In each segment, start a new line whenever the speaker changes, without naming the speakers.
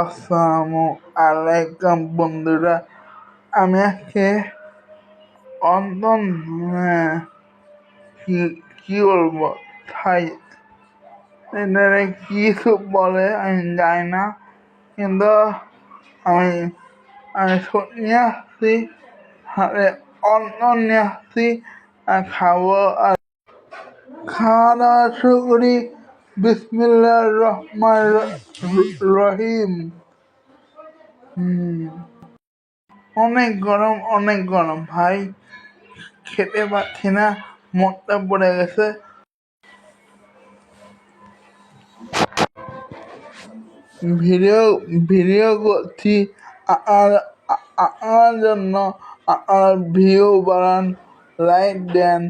আসসালামু আলাইকুম বন্ধুরা। আমি আজকে অন্তন কি বলব? থাই, এটারে কিছু বলে আমি জানি না। কিন্তু আমি আমি নিয়ে আসছি হাতে অন্তন নিয়ে আসছি, আর খাব আর খাওয়া দাওয়া শুরু করি। বিসমিল্লাহ রহমান রহিম। হুম। অনেক গরম অনেক গরম। ভাই, খেতে পাচ্ছি না মনটা পড়ে গেছে। ভিডিও ভিডিও করছি আর আমার জন্য। আর ভিউ বাড়ান, লাইক দেন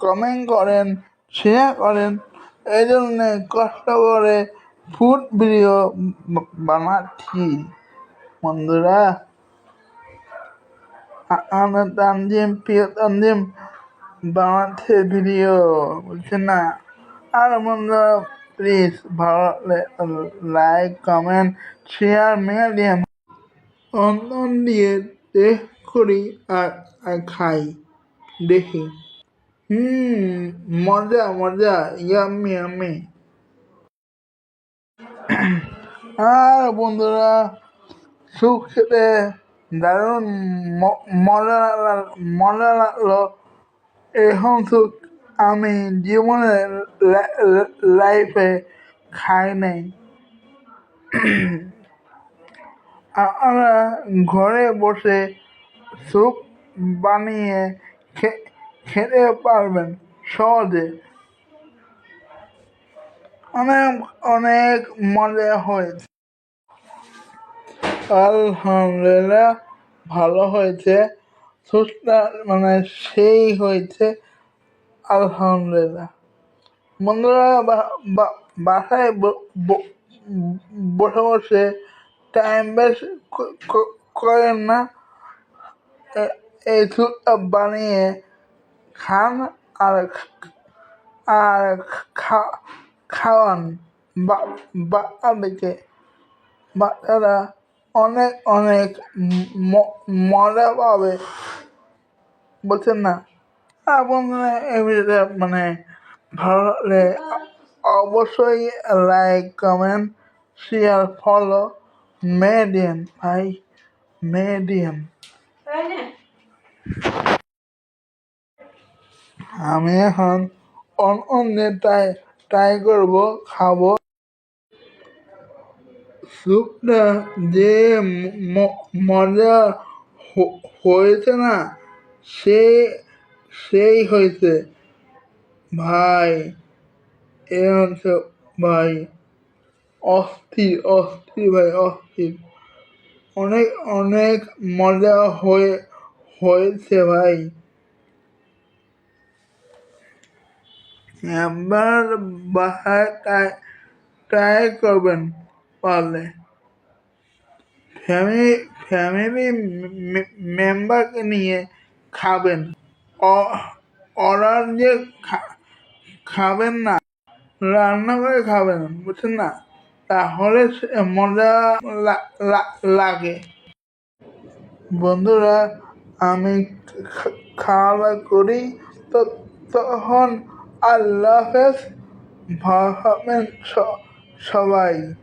কমেন্ট করেন শেয়ার করেন। এই কষ্ট করে ফুড ভিডিও বানাচ্ছি, বন্ধুরা। আমার তানজিম, প্রিয় তানজিম, বানাচ্ছে ভিডিও, বুঝছেন না? আর বন্ধুরা প্লিজ ভালো লাইক কমেন্ট শেয়ার মিডিয়াম অন্তন দিয়ে দেখ করি আর খাই, দেখি। হুম মজা মজা ইয়ামি ইয়ামি আর বন্ধুরা, সুখ খেতে দারুণ মজা মজা লাগল এরকম সুখ আমি জীবনে লাইফে খাই নাই। আপনারা ঘরে বসে স্যুপ বানিয়ে খে- খেতে পারবেন সহজে। অনেক অনেক মজা হয়েছে। আলহামদুলিল্লাহ, ভালো হয়েছে। সুস্থ মানে সেই হয়েছে। আলহামদুলিল্লাহ। বন্ধুরা বাসায় বসে বসে টাইম বেস্ট করেন না। এই বানিয়ে খান আর আর খাওয়ান। বা- বাচ্চাদেরকে বাচ্চারা অনেক অনেক মজা পাবে। বুঝছেন না? আর বন্ধুরা এই ভিডিওটা মানে ভালো লাগলে অবশ্যই like comment share follow medium ভাই। মেডিয়াম আমি এখন অন অন্য ট্রাই ট্রাই করব, খাব। স্যুপটা যে মজা হয়েছে না, সে, সেই হয়েছে। ভাই, এ হচ্ছে ভাই, অস্থির অস্থির ভাই, অস্থির। অনেক অনেক মজা হয়ে, হয়েছে ভাই। একবার বাসায় ট্রাই করবেন পারলে। ফ্যামিলি ফ্যামিলি মেম্বারকে নিয়ে খাবেন। অর্ডার যে খাবেন না। রান্না করে খাবেন, বুঝছেন না? তাহলে মজা লাগে। বন্ধুরা, আমি খাওয়া দাওয়া করি, তো, তখন আল্লাহ হাফেজ। স- সবাই।